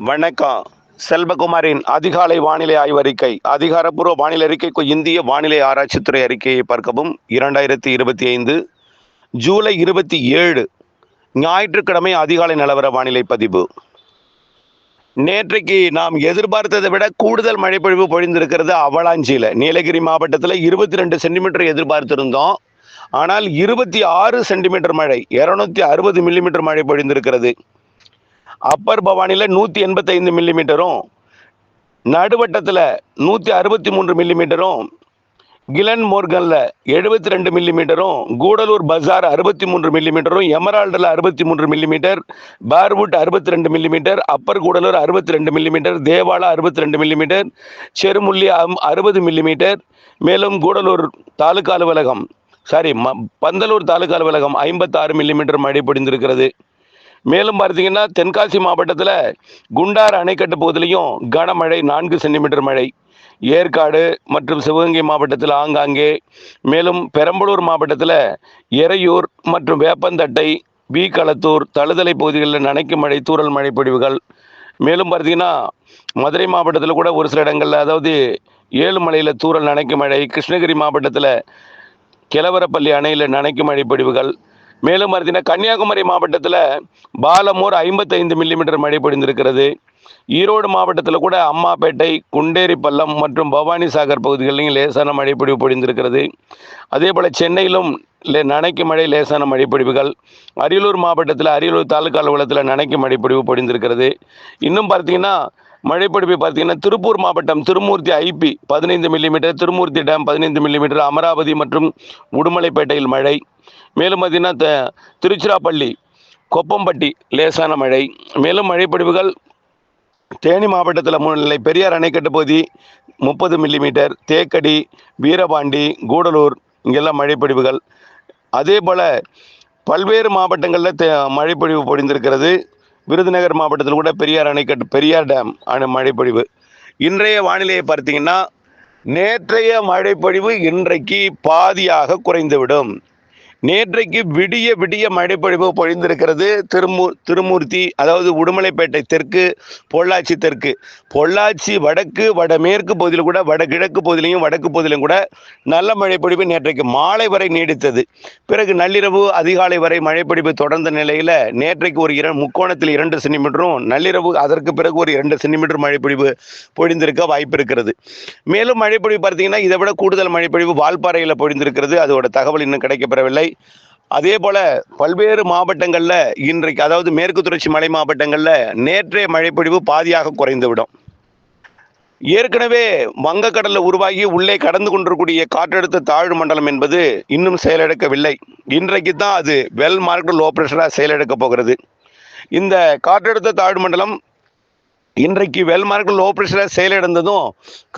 வணக்கம். செல்வகுமாரின் அதிகாலை வானிலை ஆய்வறிக்கை. அதிகாரப்பூர்வ வானிலை அறிக்கைக்கு இந்திய வானிலை ஆராய்ச்சித்துறை அறிக்கையை பார்க்கவும். இரண்டாயிரத்தி இருபத்தி ஐந்து ஜூலை இருபத்தி ஏழு ஞாயிற்றுக்கிழமை அதிகாலை நிலவர வானிலை பதிவு. நேற்றைக்கு நாம் எதிர்பார்த்ததை விட கூடுதல் மழைப்பொழிவு பொழிந்திருக்கிறது அவலாஞ்சியில். நீலகிரி மாவட்டத்தில் இருபத்தி ரெண்டு சென்டிமீட்டர் எதிர்பார்த்திருந்தோம். ஆனால் இருபத்தி ஆறு சென்டிமீட்டர் மழை இருநூத்தி அறுபது மில்லிமீட்டர் மழை பொழிந்திருக்கிறது. அப்பர் பவானியில் நூற்றி எண்பத்தைந்து மில்லிமீட்டரும் நடுவட்டத்தில் நூற்றி அறுபத்தி மூன்று மில்லிமீட்டரும் கிலன் மோர்கனில் எழுபத்தி ரெண்டு மில்லிமீட்டரும் கூடலூர் பஜார் அறுபத்தி மூன்று மில்லிமீட்டரும் எமரால்டில் அறுபத்தி மூன்று மில்லிமீட்டர் பார்வுட் அறுபத்தி ரெண்டு மில்லிமீட்டர் அப்பர் கூடலூர் அறுபத்தி ரெண்டு மில்லிமீட்டர் தேவாலா அறுபத்தி ரெண்டு மில்லிமீட்டர் செருமுள்ளி அம் அறுபது மில்லிமீட்டர் மேலும் கூடலூர் தாலுகா அலுவலகம் சாரி ம பந்தலூர் தாலுகா அலுவலகம் ஐம்பத்தாறு மில்லிமீட்டர் மழை பொடிந்திருக்கிறது மேலும் பார்த்தீங்கன்னா தென்காசி மாவட்டத்தில் குண்டார் அணைக்கட்டு பகுதியிலையும் கனமழை நான்கு சென்டிமீட்டர் மழை. ஏற்காடு மற்றும் சிவகங்கை மாவட்டத்தில் ஆங்காங்கே மேலும் பெரம்பலூர் மாவட்டத்தில் எறையூர் மற்றும் வேப்பந்தட்டை வி களத்தூர் தழுதலை பகுதிகளில் நனைக்கும் மழை தூரல் மழை பொழிவுகள். மேலும் பார்த்தீங்கன்னா மதுரை மாவட்டத்தில் கூட ஒரு சில இடங்களில் அதாவது ஏழுமலையில் தூரல் நனைக்கும் மழை கிருஷ்ணகிரி மாவட்டத்தில் கிழவரப்பள்ளி அணையில் நனைக்கும் மழை பொழிவுகள். மேலும் பார்த்தீங்கன்னா கன்னியாகுமரி மாவட்டத்தில் பாலமூர் ஐம்பத்தைந்து மில்லிமீட்டர் மழை பொழிந்திருக்கிறது. ஈரோடு மாவட்டத்தில் கூட அம்மாப்பேட்டை குண்டேரி பள்ளம் மற்றும் பவானி சாகர் பகுதிகளிலும் லேசான மழைப்பொழிவு பொழிந்திருக்கிறது. அதே போல் சென்னையிலும் லே நனைக்கும் மழை லேசான மழைப்பொழிவுகள் அரியலூர் மாவட்டத்தில் அரியலூர் தாலுக்கா அலுவலகத்தில் நனைக்கும் மழைப்பொழிவு பொழிந்திருக்கிறது. இன்னும் பார்த்தீங்கன்னா மழைப்பிடிப்பு பார்த்தீங்கன்னா திருப்பூர் மாவட்டம் திருமூர்த்தி ஐபி பதினைந்து மில்லிமீட்டர் திருமூர்த்தி டேம் பதினைந்து மில்லிமீட்டர் அமராவதி மற்றும் உடுமலைப்பேட்டையில் மழை. மேலும் பார்த்தீங்கன்னா த- திருச்சிராப்பள்ளி கொப்பம்பட்டி லேசான மழை. மேலும் மழைப்பிடிப்புகள் தேனி மாவட்டத்தில் முன்னிலை பெரியார் அணைக்கட்டு பகுதி முப்பது மில்லிமீட்டர் தேக்கடி வீரபாண்டி கூடலூர் இங்கெல்லாம் மழைப்பொழிவுகள் அதே போல் பல்வேறு மாவட்டங்களில் தே மழைப்பொழிவு பொழிந்திருக்கிறது. விருதுநகர் மாவட்டத்தில் கூட பெரியார் அணைக்கட்டு பெரியார் டேம் அணு மழைப்பொழிவு. இன்றைய வானிலையை பார்த்தீங்கன்னா நேற்றைய மழைப்பொழிவு இன்றைக்கு பாதியாக குறைந்துவிடும். நேற்றைக்கு விடிய விடிய மழைப்பொழிவு பொழிந்திருக்கிறது. திருமூ திருமூர்த்தி அதாவது உடுமலைப்பேட்டை தெற்கு பொள்ளாச்சி தெற்கு. பொள்ளாச்சி வடக்கு வடமேற்கு பகுதியில் கூட வடகிழக்கு பகுதியிலையும் வடக்கு பகுதியிலும் கூட நல்ல மழைப்பொழிவு நேற்றைக்கு மாலை வரை நீடித்தது. பிறகு நள்ளிரவு அதிகாலை வரை மழைப்பொழிவு தொடர்ந்த நிலையில் நேற்றைக்கு ஒரு இர முக்கோணத்தில் இரண்டு சென்டிமீட்டரும் நள்ளிரவு அதற்கு பிறகு ஒரு இரண்டு சென்டிமீட்டர் மழைப்பொழிவு பொழிந்திருக்க வாய்ப்பு இருக்கிறது மேலும் மழைப்பொழிவு பார்த்தீங்கன்னா இதை விட கூடுதல் மழைப்பொழிவு வால்பாறையில் பொழிந்திருக்கிறது. அதோட தகவல் இன்னும் கிடைக்கப்பெறவில்லை. அதே போல பல்வேறு மாவட்டங்களில் இன்றைக்கு அதாவது மேற்கு தொடர்ச்சி மலை மாவட்டங்களில் நேற்றைய மழைப்பொழிவு பாதியாக குறைந்துவிடும். ஏற்கனவே வங்கக்கடலில் உருவாகி உள்ளே கடந்து கொண்டிருக்கூடிய காற்றழுத்த தாழ்வு மண்டலம் என்பது இன்னும் செயலிழக்கவில்லை இன்றைக்கு தான் அது வெல் மார்க்டு லோ ப்ரெஷராக செயலிழக்க போகிறது. இந்த காற்றழுத்த தாழ்வு மண்டலம் இன்றைக்கு வெல்மார்க்கு லோ ப்ரெஷராக செயலிழந்ததும்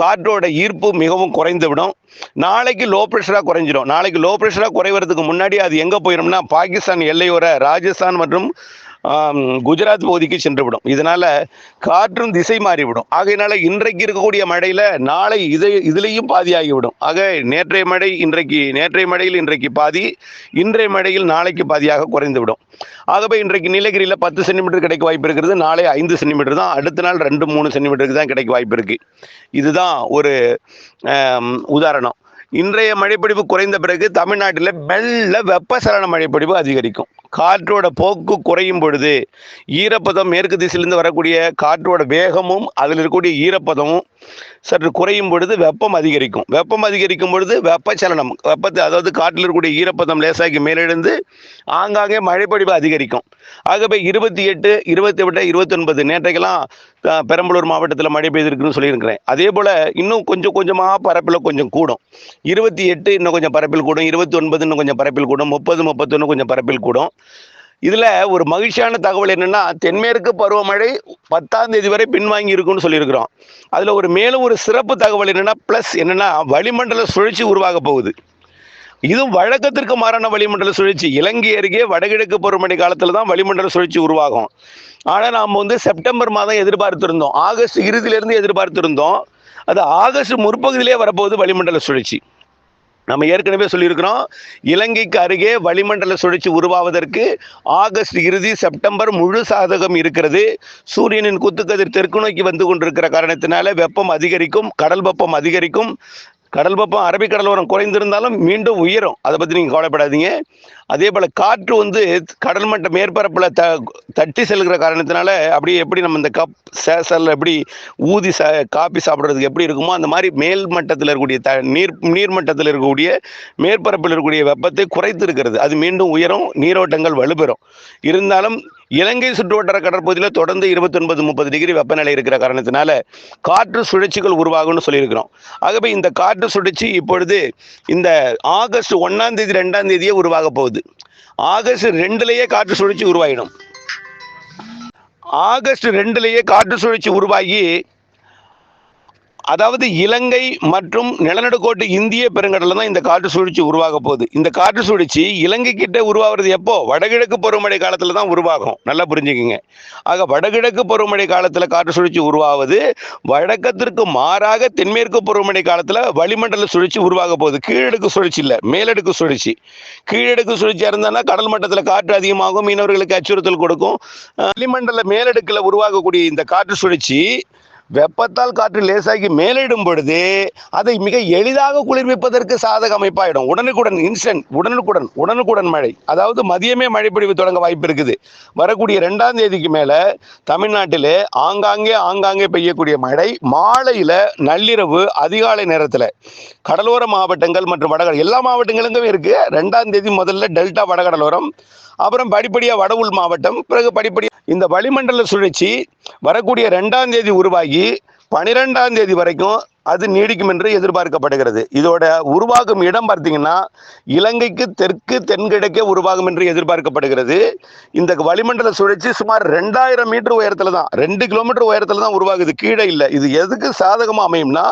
காற்றோட ஈர்ப்பு மிகவும் குறைந்து விடும் நாளைக்கு லோ ப்ரெஷராக குறைஞ்சிடும். நாளைக்கு லோ ப்ரெஷராக குறைவதுக்கு முன்னாடி அது எங்கே போயிடும்னா பாகிஸ்தான் எல்லையோர ராஜஸ்தான் மற்றும் குஜராத் பகுதிக்கு சென்றுவிடும். இதனால காற்றும் திசை மாறிவிடும். ஆகையினால இன்றைக்கு இருக்கக்கூடிய மழையில நாளை இதை இதுலேயும் பாதியாகிவிடும். ஆக நேற்றைய மழை இன்றைக்கு நேற்றைய மழையில் இன்றைக்கு பாதி இன்றைய மழையில் நாளைக்கு பாதியாக குறைந்துவிடும். ஆகவே இன்றைக்கு நீலகிரியில் பத்து சென்டிமீட்டர் கிடைக்க வாய்ப்பு இருக்கிறது நாளை ஐந்து சென்டிமீட்டர் தான். அடுத்த நாள் ரெண்டு மூணு சென்டிமீட்டருக்கு தான் கிடைக்க வாய்ப்பு இருக்கு. இதுதான் ஒரு உதாரணம். இன்றைய மழைப்பிடிப்பு குறைந்த பிறகு தமிழ்நாட்டில் மெல்ல வெப்பசலன மழைப்பிடிப்பு அதிகரிக்கும். காற்றோட போக்கு குறையும் பொழுது ஈரப்பதம் மேற்கு திசையிலிருந்து வரக்கூடிய காற்றோட வேகமும் அதில் இருக்கக்கூடிய ஈரப்பதமும் சற்று குறையும் பொழுது வெப்பம் அதிகரிக்கும். வெப்பம் அதிகரிக்கும் பொழுது வெப்பச்சலனம். வெப்பத்தை அதாவது காட்டில் இருக்கக்கூடிய ஈரப்பதம் லேசாக்கி மேலெழுந்து ஆங்காங்கே மழைப்பொழிவு அதிகரிக்கும். ஆகவே இருபத்தி எட்டு இருபத்தி எட்டு இருபத்தொன்பது நேற்றைக்கெல்லாம் பெரம்பலூர் மாவட்டத்தில் மழை பெய்திருக்குன்னு சொல்லியிருக்கிறேன். அதே போல் இன்னும் கொஞ்சம் கொஞ்சமாக பரப்பில் கொஞ்சம் கூடும். இருபத்தி எட்டு இன்னும் கொஞ்சம் பரப்பில் கூடும். இருபத்தி ஒன்பது இன்னும் கொஞ்சம் பரப்பில் கூடும். முப்பது முப்பத்தொன்று கொஞ்சம் பரப்பில் கூடும். இதில் ஒரு மகிழ்ச்சியான தகவல் என்னன்னா தென்மேற்கு பருவமழை பத்தாம் தேதி வரை பின்வாங்கி இருக்கும்னு சொல்லியிருக்கிறோம். அதில் ஒரு மேலும் ஒரு சிறப்பு தகவல் என்னன்னா ப்ளஸ் என்னன்னா வளிமண்டல சுழற்சி உருவாக போகுது. இதுவும் வழக்கத்திற்கு மாறான வளிமண்டல சுழற்சி. இலங்கை அருகே வடகிழக்கு பருவமழை காலத்தில் தான் வளிமண்டல சுழற்சி உருவாகும். ஆனால் நாம் வந்து செப்டம்பர் மாதம் எதிர்பார்த்திருந்தோம். ஆகஸ்ட் இறுதியிலிருந்து எதிர்பார்த்திருந்தோம். அது ஆகஸ்ட் முற்பகுதியிலே வரப்போகுது வளிமண்டல சுழற்சி. நம்ம ஏற்கனவே சொல்லியிருக்கிறோம் இலங்கைக்கு அருகே வளிமண்டல சுழற்சி உருவாவதற்கு ஆகஸ்ட் இறுதி செப்டம்பர் முழு சாதகம் இருக்கிறது. சூரியனின் குத்துக்கதிர் தெற்கு நோக்கி வந்து கொண்டிருக்கிற காரணத்தினால வெப்பம் அதிகரிக்கும் கடல் வெப்பம் அதிகரிக்கும். கடல் வெப்பம் அரபிக்கடலோரம் குறைந்திருந்தாலும் மீண்டும் உயரும். அதை பற்றி நீங்கள் கவலைப்படாதீங்க. அதே போல் காற்று வந்து கடல் மட்ட மேற்பரப்பில் த தட்டி செல்கிற காரணத்தினால அப்படியே எப்படி நம்ம இந்த கப் சேசல் எப்படி ஊதி ச காப்பி சாப்பிட்றதுக்கு எப்படி இருக்குமோ அந்த மாதிரி மேல் மட்டத்தில் இருக்கக்கூடிய த நீர் நீர் மட்டத்தில் இருக்கக்கூடிய மேற்பரப்பில் இருக்கக்கூடிய வெப்பத்தை குறைத்து இருக்கிறது. அது மீண்டும் உயரும் நீரோட்டங்கள் வலுப்பெறும். இருந்தாலும் இலங்கை சுற்றுவட்டார கடற்பகுதியில் தொடர்ந்து இருபத்தொன்பது முப்பது டிகிரி வெப்பநிலை இருக்கிற காரணத்தினால காற்று சுழற்சிகள் உருவாகும்னு சொல்லியிருக்கிறோம். ஆகவே இந்த காற்று சுழற்சி இப்பொழுது இந்த ஆகஸ்ட் ஒன்றாம் தேதி ரெண்டாம் தேதியே உருவாக போகுது. ஆகஸ்ட் ரெண்டுலேயே காற்று சுழற்சி உருவாகிடும் ஆகஸ்ட் ரெண்டுலேயே காற்று சுழற்சி உருவாகி அதாவது இலங்கை மற்றும் நிலநடுக்கோட்டு இந்திய பெருங்கடலில் தான் இந்த காற்று சுழற்சி உருவாக போகுது. இந்த காற்று சுழற்சி இலங்கை கிட்ட உருவாகிறது எப்போ? வடகிழக்கு பருவமழை காலத்தில் தான் உருவாகும். நல்லா புரிஞ்சுக்கிங்க. ஆக வடகிழக்கு பருவமழை காலத்தில் காற்று சுழற்சி உருவாவது வழக்கத்திற்கு மாறாக தென்மேற்கு பருவமழை காலத்தில் வளிமண்டல சுழற்சி உருவாக போகுது. கீழடுக்கு சுழற்சி இல்லை மேலடுக்கு சுழற்சி. கீழடுக்கு சுழற்சியாக இருந்தானா கடல் மட்டத்தில் காற்று அதிகமாகும் மீனவர்களுக்கு அச்சுறுத்தல் கொடுக்கும். வளிமண்டல மேலடுக்கில் உருவாகக்கூடிய இந்த காற்று சுழற்சி வெப்பத்தால் காற்று லேசாகி மேலிடும் பொழுது அதை மிக எளிதாக குளிர்விப்பதற்கு சாதக அமைப்பாயிடும். உடனுக்குடன் இன்ஸ்டன்ட் உடனுக்குடன் உடனுக்குடன் மழை. அதாவது மதியமே மழை பொழிவு தொடங்க வாய்ப்பு இருக்குது. வரக்கூடிய ரெண்டாம் தேதிக்கு மேலே தமிழ்நாட்டிலே ஆங்காங்கே ஆங்காங்கே பெய்யக்கூடிய மழை மாலையில் நள்ளிரவு அதிகாலை நேரத்தில் கடலோர மாவட்டங்கள் மற்றும் வடகடல் எல்லா மாவட்டங்களுக்கும் இருக்கு. ரெண்டாம் தேதி முதல்ல டெல்டா வடகடலோரம் அப்புறம் படிப்படியாக வட உள் மாவட்டம் பிறகு படிப்படியாக இந்த வளிமண்டல சுழற்சி வரக்கூடிய ரெண்டாம் தேதி உருவாகி பனிரெண்டாம் தேதி வரைக்கும் அது நீடிக்கும் என்று எதிர்பார்க்கப்படுகிறது. இதோட உருவாகும் இடம் பார்த்தீங்கன்னா இலங்கைக்கு தெற்கு தென்கிழக்கே உருவாகும் என்று எதிர்பார்க்கப்படுகிறது. இந்த வளிமண்டல சுழற்சி சுமார் ரெண்டாயிரம் மீட்டர் உயரத்தில் தான் ரெண்டு கிலோமீட்டர் உயரத்தில் தான் உருவாகுது. கீழே இல்லை. இது எதுக்கு சாதகமாக அமையும்னா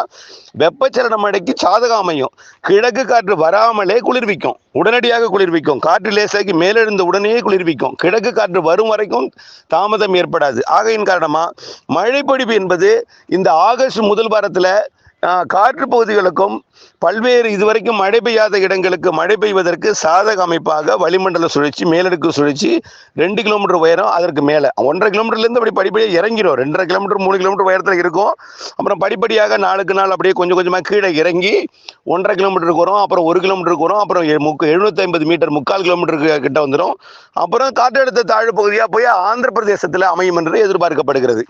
வெப்பச்சலன மழைக்கு சாதகம் அமையும். கிழக்கு காற்று வராமலே குளிர்விக்கும். உடனடியாக குளிர்விக்கும். காற்று லேசாகி மேலெழுந்த உடனே குளிர்விக்கும். கிழக்கு காற்று வரும் வரைக்கும் தாமதம் ஏற்படாது. ஆகையின் காரணமாக மழைப்பொழிவு என்பது இந்த ஆகஸ்ட் முதல் வாரத்தில் காற்று பகுதிகளுக்கும் பல்வேறு இதுவரைக்கும் மழை பெய்யாத இடங்களுக்கு மழை பெய்வதற்கு சாதக அமைப்பாக வளிமண்டல சுழற்சி மேலடுக்கு சுழற்சி ரெண்டு கிலோமீட்டர் உயரம் அதற்கு மேலே. ஒன்றரை கிலோமீட்டர்லேருந்து அப்படி படிப்படியாக இறங்கிடும் ரெண்டரை கிலோமீட்டர் மூணு கிலோமீட்டர் உயரத்தில் இருக்கும். அப்புறம் படிப்படியாக நாளுக்கு நாள் அப்படியே கொஞ்சம் கொஞ்சமாக கீழே இறங்கி ஒன்றரை கிலோமீட்டருக்கு வரும். அப்புறம் ஒரு கிலோமீட்டருக்கு வரும். அப்புறம் முக்கு எழுநூத்தி மீட்டர் முக்கால் கிலோமீட்டருக்கு கிட்ட வந்துடும் அப்புறம் காற்றழுத்த தாழ்வு பகுதியாக போய் ஆந்திர பிரதேசத்தில் அமையும் என்று எதிர்பார்க்கப்படுகிறது.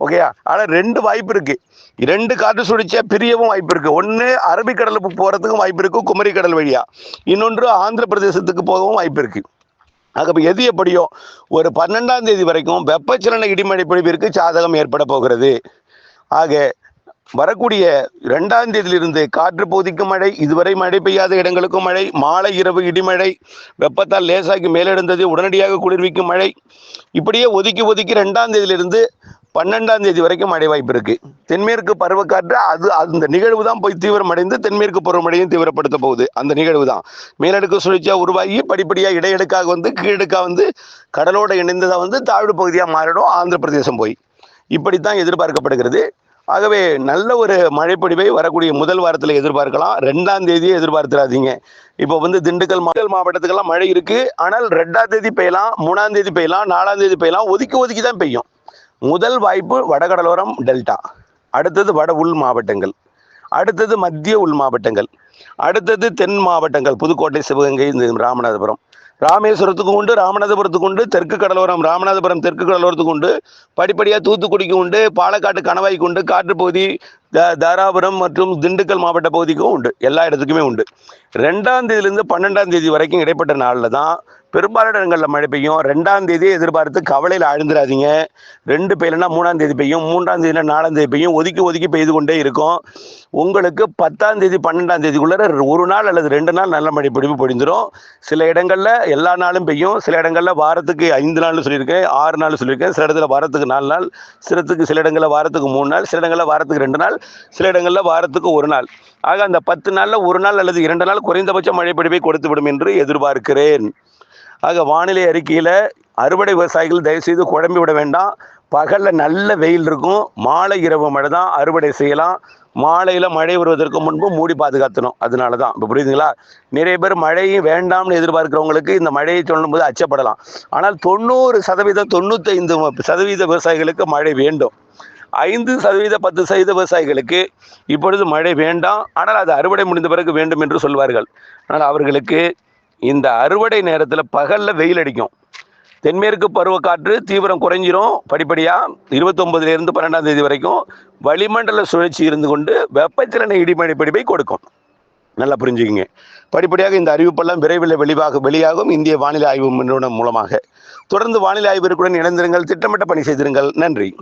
ஓகேயா? ஆனால் ரெண்டு வாய்ப்பு இருக்கு. ரெண்டு காற்று சுழிச்சா பிரியவும் வாய்ப்பு இருக்கு. ஒன்று அரபிக்கடலுக்கு போகிறதுக்கும் வாய்ப்பு இருக்கு குமரி கடல் வழியா. இன்னொன்று ஆந்திர பிரதேசத்துக்கு போகவும் வாய்ப்பு இருக்கு. ஆக எது எப்படியோ ஒரு பன்னெண்டாம் தேதி வரைக்கும் வெப்பச்சலன இடிமழை பொழிவிற்கு சாதகம் ஏற்பட போகிறது. ஆக வரக்கூடிய இரண்டாம் தேதியிலிருந்து காற்று பகுதிக்கும் மழை இதுவரை மழை பெய்யாத இடங்களுக்கும் மழை மாலை இரவு இடிமழை வெப்பத்தால் லேசாகி மேலெழுந்தது உடனடியாக குளிர்விக்கும் மழை. இப்படியே ஒதுக்கி ஒதுக்கி ரெண்டாம் தேதியிலிருந்து பன்னெண்டாம் தேதி வரைக்கும் மழை வாய்ப்பு இருக்கு. தென்மேற்கு பருவக்காற்று அது அந்த நிகழ்வு தான் போய் தீவிரமடைந்து தென்மேற்கு பருவமழையும் தீவிரப்படுத்த போகுது. அந்த நிகழ்வு தான் மேலடுக்கு சுழற்சியா உருவாகி படிப்படியாக இடையடுக்காக வந்து கீழடுக்காக வந்து கடலோட இணைந்ததாக வந்து தாழ்வு பகுதியாக மாறிடும் ஆந்திர பிரதேசம் போய். இப்படித்தான் எதிர்பார்க்கப்படுகிறது. ஆகவே நல்ல ஒரு மழைப்பொழிவை வரக்கூடிய முதல் வாரத்தில் எதிர்பார்க்கலாம். ரெண்டாம் தேதியே எதிர்பார்த்துறாதீங்க இப்போ வந்து திண்டுக்கல் மக்கள் மாவட்டத்துக்கெல்லாம் மழை இருக்குது ஆனால் ரெண்டாம் தேதி பெய்யலாம் மூணாம் தேதி பெய்யலாம் நாலாம் தேதி பெய்யலாம் ஒதுக்கி ஒதுக்கி தான் பெய்யும். முதல் வாய்ப்பு வடகடலோரம் டெல்டா. அடுத்தது வட உள் மாவட்டங்கள். அடுத்தது மத்திய உள் மாவட்டங்கள். அடுத்தது தென் மாவட்டங்கள். புதுக்கோட்டை சிவகங்கை இந்த ராமநாதபுரம். ராமேஸ்வரத்துக்கு உண்டு ராமநாதபுரத்துக்கு உண்டு தெற்கு கடலோரம் ராமநாதபுரம் தெற்கு கடலோரத்துக்கு உண்டு. படிப்படியாக தூத்துக்குடிக்கு உண்டு பாலக்காட்டு கணவாய்க்கு உண்டு காட்டுப்பகுதி த தாராபுரம் மற்றும் திண்டுக்கல் மாவட்ட பகுதிக்கும் உண்டு. எல்லா இடத்துக்குமே உண்டு. ரெண்டாம் தேதியிலேருந்து பன்னெண்டாம் தேதி வரைக்கும் இடைப்பட்ட நாளில் தான் பெரும்பாலான இடங்களில் மழை பெய்யும். ரெண்டாம் தேதி எதிர்பார்த்து கவலையில் ஆழ்ந்துடாதீங்க ரெண்டு பெய்யலனா மூணாம் தேதி பெய்யும். மூன்றாம் தேதினா நாலாம் தேதி பெய்யும். ஒதுக்கி ஒதுக்கி பெய்து கொண்டே இருக்கும். உங்களுக்கு பத்தாம் தேதி பன்னெண்டாம் தேதிக்குள்ளே ஒரு நாள் அல்லது ரெண்டு நாள் நல்ல மழை பிடிப்பு பொழிந்துரும். சில இடங்களில் எல்லா நாளும் பெய்யும். சில இடங்களில் வாரத்துக்கு ஐந்து நாள் சொல்லியிருக்கேன். ஆறு நாள் சொல்லியிருக்கேன். சில இடத்துல வாரத்துக்கு நாலு நாள். சிலத்துக்கு சில இடங்களில் வாரத்துக்கு மூணு நாள். சில இடங்களில் வாரத்துக்கு ரெண்டு நாள். சில இடங்களில் வாரத்துக்கு ஒரு நாள். ஆக அந்த பத்து நாளில் ஒரு நாள் அல்லது இரண்டு நாள் குறைந்தபட்ச மழை பிடிப்பை கொடுத்துவிடும் என்று எதிர்பார்க்கிறேன். ஆக வானிலை அறிக்கையில் அறுவடை விவசாயிகள் தயவுசெய்து குழம்பி விட வேண்டாம். பகலில் நல்ல வெயில் இருக்கும். மாலை இரவு மழை தான் அறுவடை செய்யலாம். மாலையில் மழை வருவதற்கு முன்பு மூடி பாதுகாத்தணும். அதனால தான் இப்போ புரியுதுங்களா? நிறைய பேர் மழையும் வேண்டாம்னு எதிர்பார்க்கிறவங்களுக்கு இந்த மழையை சொல்லும்போது அச்சப்படலாம். ஆனால் தொண்ணூறு சதவீதம் தொண்ணூத்தைந்து சதவீத விவசாயிகளுக்கு மழை வேண்டும். ஐந்து சதவீத பத்து சதவீத விவசாயிகளுக்கு இப்பொழுது மழை வேண்டாம். ஆனால் அது அறுவடை முடிந்த பிறகு வேண்டும் என்று சொல்வார்கள். ஆனால் அவர்களுக்கு இந்த அறுவடை நேரத்தில் பகலில் வெயில் அடிக்கும். தென்மேற்கு பருவக்காற்று தீவிரம் குறைஞ்சிரும். படிப்படியாக இருபத்தொம்பதுலேருந்து பன்னெண்டாம் தேதி வரைக்கும் வளிமண்டல சுழற்சி இருந்து கொண்டு வெப்பச்சலன இடிமழை பிடிப்பை கொடுக்கும். நல்லா புரிஞ்சுக்கிங்க. படிப்படியாக இந்த அறிவிப்பெல்லாம் விரைவில் வெளிவாக வெளியாகும். இந்திய வானிலை ஆய்வு நிறுவனம் மூலமாக. தொடர்ந்து வானிலை ஆய்விற்குடன் இணைந்திருங்கள். திட்டமிட்ட பணி செய்திருங்கள். நன்றி.